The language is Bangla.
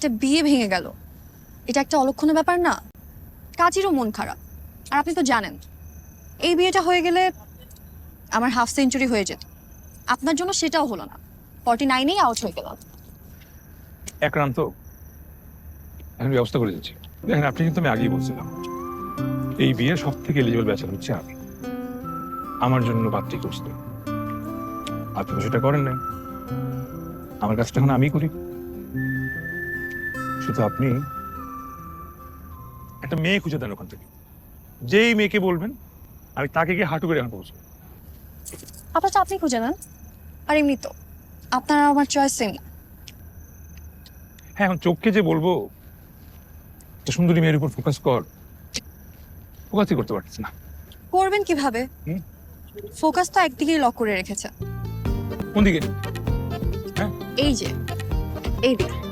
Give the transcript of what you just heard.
একটা বিয়ে ভেঙে গেল। এটা একটা অলক্ষণের ব্যাপার না। কাজেরও মন খারাপ। আর আপনি তো জানেন, এই বিয়েটা হয়ে গেলে আমার হাফ সেঞ্চুরি হয়ে যেত। আপনার জন্য সেটাও হলো না। ফর্টি নাইনেই আউট হয়ে গেলাম। একরান্ত এখন ব্যবস্থা করে দিচ্ছি। দেখেন, আপনি কিন্তু আমি আগেই বলছিলাম, এই বিয়ের সব থেকে এলিজিবল ব্যাচেল হচ্ছে আমি। আমার জন্য পাত্রী খুঁজতে আপনি সেটা করেন নাই। আমার কাজটা এখন আমি করি। শুধু আপনি? একটা মেয়ে খুঁজে দেন ওখান থেকে। যেই মেয়েকে বলবেন আমি তাকে গিয়ে হাঁটু করে পৌঁছবো। আপনার আপনি খুঁজে নেন। আর এমনি তো আপনার আমার চয়েস সেম হ্যাঁ এখন চোখকে যে বলব সুন্দরী মেয়ের উপর ফোকাস কর। ফোকাসই করতে পারছিস না। করবেন কীভাবে? ফোকাস তো একদিকেই লক করে রেখেছে। কোন দিকে এই যে এই দিকে।